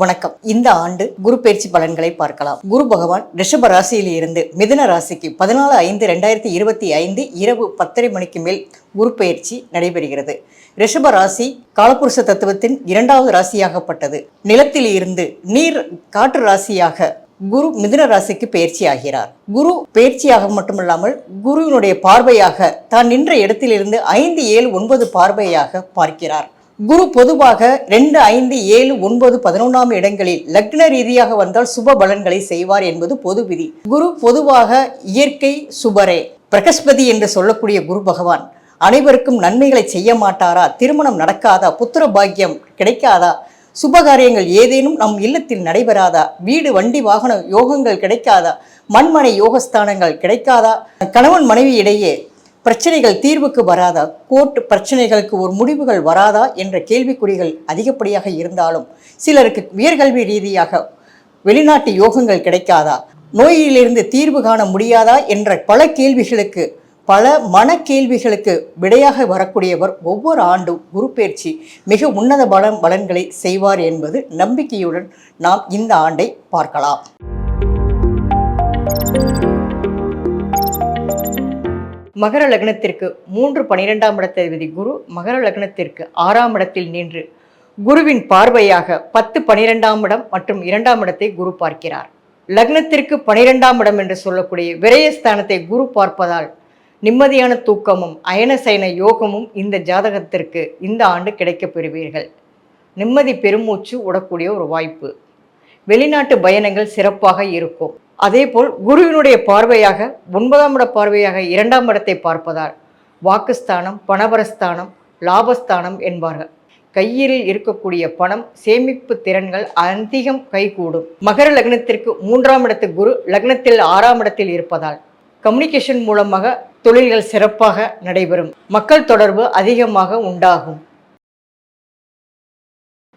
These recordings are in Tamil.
வணக்கம். இந்த ஆண்டு குரு பயிற்சி பலன்களை பார்க்கலாம். குரு பகவான் ரிஷப ராசியில் இருந்து மிதுன ராசிக்கு பதினாலு ஐந்து ரெண்டாயிரத்தி இருபத்தி ஐந்து இரவு பத்தரை மணிக்கு மேல் குரு பயிற்சி நடைபெறுகிறது. ரிஷப ராசி காலபுருஷ தத்துவத்தின் இரண்டாவது ராசியாகப்பட்டது. நிலத்தில் இருந்து நீர் காற்று ராசியாக குரு மிதுன ராசிக்கு பயிற்சி ஆகிறார். குரு பயிற்சியாக மட்டுமல்லாமல் குருவினுடைய பார்வையாக தான் நின்ற இடத்திலிருந்து ஐந்து ஏழு ஒன்பது பார்வையாக பார்க்கிறார். குரு பொதுவாக ரெண்டு ஐந்து ஏழு ஒன்பது பதினொன்றாம் இடங்களில் லக்ன ரீதியாக வந்தால் சுப பலன்களை செய்வார் என்பது பொது விதி. குரு பொதுவாக இயற்கை சுபரே பிரகஸ்பதி என்று சொல்லக்கூடிய குரு பகவான். அனைவருக்கும் நன்மைகளை செய்ய மாட்டாரா? திருமணம் நடக்காதா? புத்திர பாக்கியம் கிடைக்காதா? சுபகாரியங்கள் ஏதேனும் நம் இல்லத்தில் நடைபெறாதா? வீடு வண்டி வாகன யோகங்கள் கிடைக்காதா? மண்மனை யோகஸ்தானங்கள் கிடைக்காதா? கணவன் மனைவி இடையே பிரச்சனைகள் தீர்வுக்கு வராதா? கோர்ட் பிரச்சனைகளுக்கு ஒரு முடிவுகள் வராதா? என்ற கேள்விக்குறிகள் அதிகப்படியாக இருந்தாலும் சிலருக்கு உயர்கல்வி ரீதியாக வெளிநாட்டு யோகங்கள் கிடைக்காதா? நோயிலிருந்து தீர்வு காண முடியாதா? என்ற பல கேள்விகளுக்கு பல மன கேள்விகளுக்கு விடையாக வரக்கூடியவர் ஒவ்வொரு ஆண்டும் குருப்பெயர்ச்சி மிக உன்னத பலன் பலன்களை செய்வார் என்பது நம்பிக்கையுடன் நாம் இந்த ஆண்டை பார்க்கலாம். மகர லக்னத்திற்கு மூன்று பனிரெண்டாம் இடத்ததிபதி குரு மகர லக்னத்திற்கு ஆறாம் இடத்தில் நின்று குருவின் பார்வையாக பத்து பனிரெண்டாம் இடம் மற்றும் இரண்டாம் இடத்தை குரு பார்க்கிறார். லக்னத்திற்கு பனிரெண்டாம் இடம் என்று சொல்லக்கூடிய விரயஸ்தானத்தை குரு பார்ப்பதால் நிம்மதியான தூக்கமும் அயனசயன யோகமும் இந்த ஜாதகத்திற்கு இந்த ஆண்டு கிடைக்கப் பெறுவீர்கள். நிம்மதி பெருமூச்சு விடக்கூடிய ஒரு வாய்ப்பு. வெளிநாட்டு பயணங்கள் சிறப்பாக இருக்கும். அதேபோல் குருவினுடைய பார்வையாக ஒன்பதாம் இட பார்வையாக இரண்டாம் இடத்தை பார்ப்பதால் வாக்குஸ்தானம் பணபரஸ்தானம் லாபஸ்தானம் என்பார்கள். கையில் இருக்கக்கூடிய பணம் சேமிப்பு திறன்கள் அதிகம் கைகூடும். மகர லக்னத்திற்கு மூன்றாம் இடத்து குரு லக்னத்தில் ஆறாம் இடத்தில் இருப்பதால் கம்யூனிகேஷன் மூலமாக தொழில்கள் சிறப்பாக நடைபெறும். மக்கள் தொடர்பு அதிகமாக உண்டாகும்.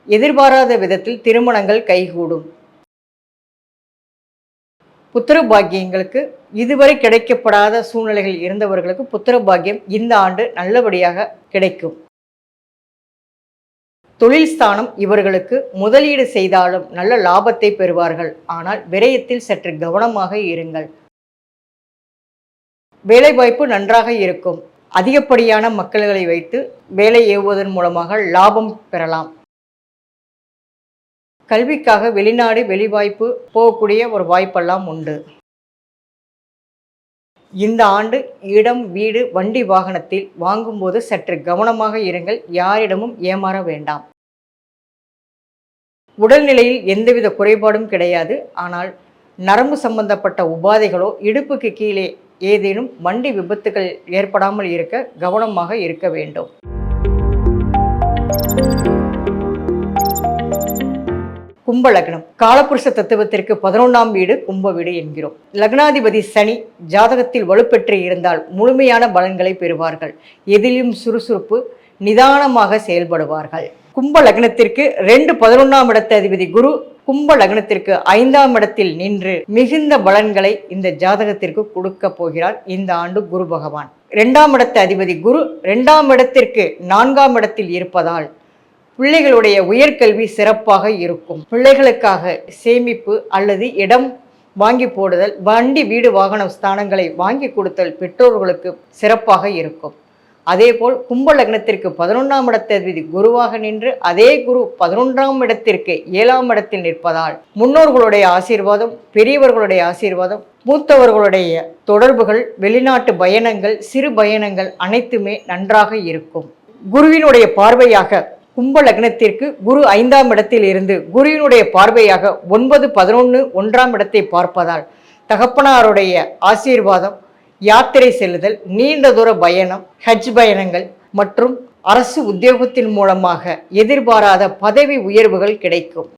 எதிர்பாராத விதத்தில் திருமணங்கள் கைகூடும். புத்திர பாக்கியங்களுக்கு இதுவரை கிடைக்கப்படாத சூழ்நிலைகள் இருந்தவர்களுக்கு புத்திர பாக்கியம் இந்த ஆண்டு நல்லபடியாக கிடைக்கும். தொழில் ஸ்தானம் இவர்களுக்கு முதலீடு செய்தாலும் நல்ல லாபத்தை பெறுவார்கள். ஆனால் விரயத்தில் சற்று கவனமாக இருங்கள். வேலைவாய்ப்பு நன்றாக இருக்கும். அதிகப்படியான மக்களை வைத்து வேலை ஏவுவதன் மூலமாக லாபம் பெறலாம். கல்விக்காக வெளிநாடு வெளிவாய்ப்பு போகக்கூடிய ஒரு வாய்ப்பெல்லாம் உண்டு. இந்த ஆண்டு இடம் வீடு வண்டி வாகனத்தில் வாங்கும்போது சற்று கவனமாக இருங்கள். யாரிடமும் ஏமாற வேண்டாம். உடல்நிலையில் எந்தவித குறைபாடும் கிடையாது. ஆனால் நரம்பு சம்பந்தப்பட்ட உபாதைகளோ இடுப்புக்கு கீழே ஏதேனும் வண்டி விபத்துகள் ஏற்படாமல் இருக்க கவனமாக இருக்க வேண்டும். கும்ப லக்னம் காலபுருஷ தத்துவத்திற்கு பதினொன்றாம் வீடு கும்ப வீடு என்கிறோம். லக்னாதிபதி சனி ஜாதகத்தில் வலுப்பெற்று இருந்தால் முழுமையான பலன்களை பெறுவார்கள். எதிலும் சுறுசுறுப்பு நிதானமாக செயல்படுவார்கள். கும்ப லக்னத்திற்கு ரெண்டு பதினொன்றாம் இடத்த அதிபதி குரு கும்ப லக்னத்திற்கு ஐந்தாம் இடத்தில் நின்று மிகுந்த பலன்களை இந்த ஜாதகத்திற்கு கொடுக்க போகிறார் இந்த ஆண்டு குரு பகவான். இரண்டாம் இடத்த அதிபதி குரு இரண்டாம் இடத்திற்கு நான்காம் இடத்தில் இருப்பதால் பிள்ளைகளுடைய உயர்கல்வி சிறப்பாக இருக்கும். பிள்ளைகளுக்காக சேமிப்பு அல்லது இடம் வாங்கி போடுதல் வண்டி வீடு வாகன ஸ்தானங்களை வாங்கி கொடுத்தல் பெற்றோர்களுக்கு சிறப்பாக இருக்கும். அதேபோல் கும்ப லக்னத்திற்கு பதினொன்றாம் இடத்ததிபதி குருவாக நின்று அதே குரு பதினொன்றாம் இடத்திற்கு ஏழாம் இடத்தில் நிற்பதால் முன்னோர்களுடைய ஆசீர்வாதம் பெரியவர்களுடைய ஆசீர்வாதம் மூத்தவர்களுடைய தொடர்புகள் வெளிநாட்டு பயணங்கள் சிறு பயணங்கள் அனைத்துமே நன்றாக இருக்கும். குருவினுடைய பார்வையாக கும்ப லக்னத்திற்கு குரு ஐந்தாம் இடத்தில் இருந்து குருவினுடைய பார்வையாக ஒன்பது பதினொன்று ஒன்றாம் இடத்தை பார்ப்பதால் தகப்பனாருடைய ஆசீர்வாதம் யாத்திரை செல்லுதல் நீண்ட தூர பயணம் ஹஜ் பயணங்கள் மற்றும் அரசு உத்தியோகத்தின் மூலமாக எதிர்பாராத பதவி உயர்வுகள் கிடைக்கும்.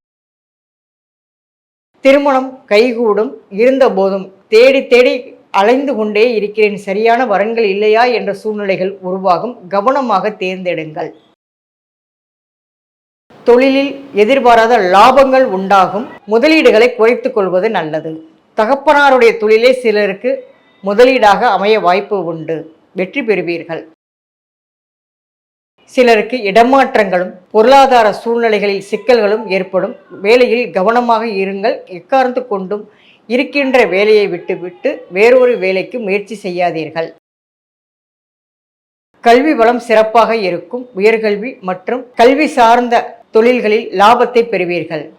திருமணம் கைகூடும் இருந்தபோதும் தேடி தேடி அலைந்து கொண்டே இருக்கிறேன் சரியான வரன்கள் இல்லையா என்ற சூழ்நிலைகள் உருவாகும். கவனமாக தேர்ந்தெடுங்கள். தொழிலில் எதிர்பாராத லாபங்கள் உண்டாகும். முதலீடுகளை குறைத்து கொள்வது நல்லது. தகப்பனாருடைய தொழிலே சிலருக்கு முதலீடாக அமைய வாய்ப்பு உண்டு. வெற்றி பெறுவீர்கள். சிலருக்கு இடமாற்றங்களும் பொருளாதார சூழ்நிலைகளில் சிக்கல்களும் ஏற்படும். வேலையில் கவனமாக இருங்கள். எக்கார்ந்து கொண்டும் இருக்கின்ற வேலையை விட்டுவிட்டு வேறொரு வேலைக்கு முயற்சி செய்யாதீர்கள். கல்வி வளம் சிறப்பாக இருக்கும். உயர்கல்வி மற்றும் கல்வி சார்ந்த தொழில்களில் லாபத்தை பெறுவீர்கள்.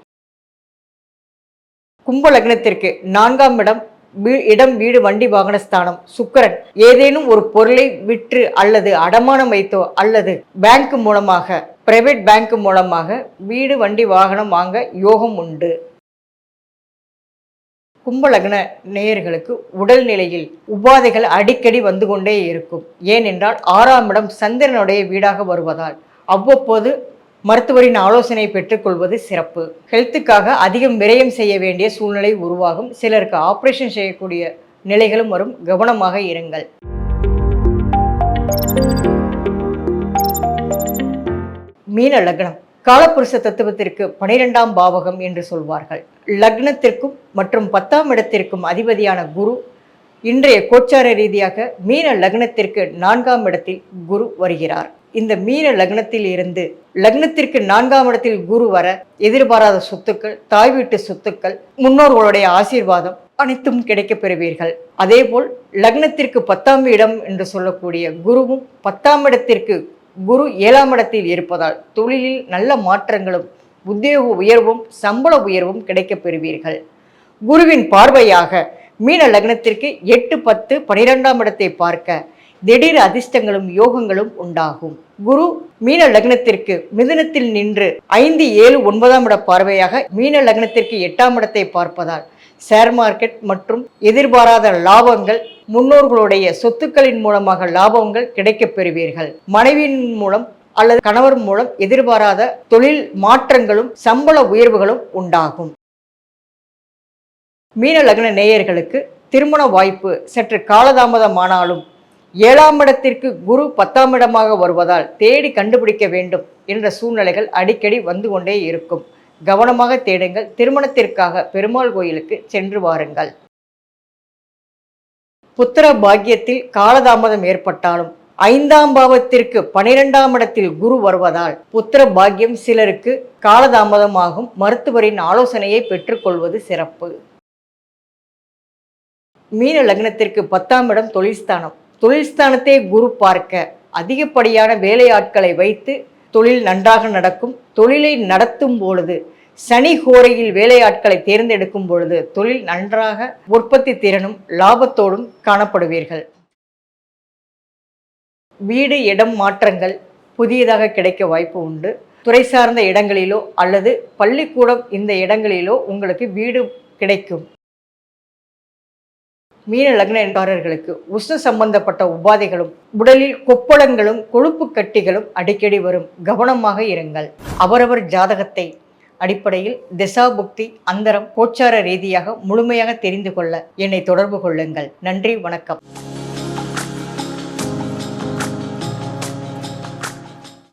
கும்ப லக்னத்திற்கு நான்காம் இடம் வீ- இடம் வீடு வண்டி வாகன ஸ்தானம். சுக்கரன் ஏதேனும் ஒரு பொருளை விற்று அல்லது அடமானம் வைத்தோ அல்லது பேங்க் மூலமாக பிரைவேட் பேங்க் மூலமாக வீடு வண்டி வாகனம் வாங்க யோகம் உண்டு. கும்பலக்ன நேயர்களுக்கு உடல்நிலையில் உபாதைகள் அடிக்கடி வந்து கொண்டே இருக்கும். ஏனென்றால் ஆறாம் இடம் சந்திரனுடைய வீடாக வருவதால் அவ்வப்போது மருத்துவரின் ஆலோசனை பெற்றுக்கொள்வது சிறப்பு. ஹெல்த்துக்காக அதிகம் விரயம் செய்ய வேண்டிய சூழ்நிலை உருவாகும். சிலருக்கு ஆபரேஷன் செய்யக்கூடிய நிலைகளும் வரும். கவனமாக இருங்கள். மீன லக்னம். காலப்புருஷ தத்துவத்திற்கு பனிரெண்டாம் பாவகம் என்று சொல்வார்கள். லக்னத்திற்கும் மற்றும் பத்தாம் இடத்திற்கும் அதிபதியான குரு இன்றைய கோச்சார ரீதியாக மீன லக்னத்திற்கு நான்காம் இடத்தில் குரு வருகிறார். இந்த மீன லக்னத்தில் இருந்து லக்னத்திற்கு நான்காம் இடத்தில் குரு வர எதிர்பாராத சொத்துக்கள் தாய் வீட்டு சொத்துக்கள் முன்னோர்களுடைய ஆசீர்வாதம் அனைத்தும் கிடைக்கப் பெறுவீர்கள். அதேபோல் லக்னத்திற்கு பத்தாம் இடம் என்று சொல்லக்கூடிய குருவும் பத்தாம் இடத்திற்கு குரு ஏழாம் இடத்தில் இருப்பதால் தொழிலில் நல்ல மாற்றங்களும் உத்தியோக உயர்வும் சம்பள உயர்வும் கிடைக்கப் பெறுவீர்கள். குருவின் பார்வையாக மீன லக்னத்திற்கு எட்டு பத்து பனிரெண்டாம் இடத்தை பார்க்க திடீர் அதிர்ஷ்டங்களும் யோகங்களும் உண்டாகும். குரு மீன லக்னத்திற்கு மிதுனத்தில் நின்று ஐந்து ஏழு ஒன்பதாம் இட பார்வையாக மீன லக்னத்திற்கு எட்டாம் இடத்தை பார்ப்பதால் ஷேர் மார்க்கெட் மற்றும் எதிர்பாராத லாபங்கள் முன்னோர்களுடைய சொத்துக்களின் மூலமாக லாபங்கள் கிடைக்கப் பெறுவீர்கள். மனைவியின் மூலம் அல்லது கணவர் மூலம் எதிர்பாராத தொழில் மாற்றங்களும் சம்பள உயர்வுகளும் உண்டாகும். மீன லக்ன நேயர்களுக்கு திருமண வாய்ப்பு சற்று காலதாமதமானாலும் ஏழாம் இடத்திற்கு குரு பத்தாம் இடமாக வருவதால் தேடி கண்டுபிடிக்க வேண்டும் என்ற சூழ்நிலைகள் அடிக்கடி வந்து கொண்டே இருக்கும். கவனமாக தேடுங்கள். திருமணத்திற்காக பெருமாள் கோயிலுக்கு சென்று வாருங்கள். புத்திர பாக்கியத்தில் காலதாமதம் ஏற்பட்டாலும் ஐந்தாம் பாவத்திற்கு பனிரெண்டாம் இடத்தில் குரு வருவதால் புத்திர பாக்கியம் சிலருக்கு காலதாமதமாகும். மருத்துவரின் ஆலோசனையை பெற்றுக்கொள்வது சிறப்பு. மீன லக்னத்திற்கு பத்தாம் இடம் தொழில்ஸ்தானம் தொழில்ஸ்தானத்தை குரு பார்க்க அதிகப்படியான வேலையாட்களை வைத்து தொழில் நன்றாக நடக்கும். தொழிலை நடத்தும் பொழுது சனி கோரையில் வேலையாட்களை தேர்ந்தெடுக்கும் பொழுது தொழில் நன்றாக உற்பத்தி திறனும் லாபத்தோடும் காணப்படுவீர்கள். வீடு இடம் மாற்றங்கள் புதியதாக கிடைக்க வாய்ப்பு உண்டு. துறை சார்ந்த இடங்களிலோ அல்லது பள்ளிக்கூடம் இந்த இடங்களிலோ உங்களுக்கு வீடு கிடைக்கும். மீன லக்னக்காரர்களுக்கு உஷ்ண சம்பந்தப்பட்ட உபாதைகளும் உடலில் கொப்பளங்களும் கொழுப்பு கட்டிகளும் அடிக்கடி வரும். கவனமாக இருங்கள். அவரவர் ஜாதகத்தை அடிப்படையில் திசாபுக்தி அந்தரம் கோச்சார ரீதியாக முழுமையாக தெரிந்து கொள்ள என்னை தொடர்பு கொள்ளுங்கள். நன்றி வணக்கம்.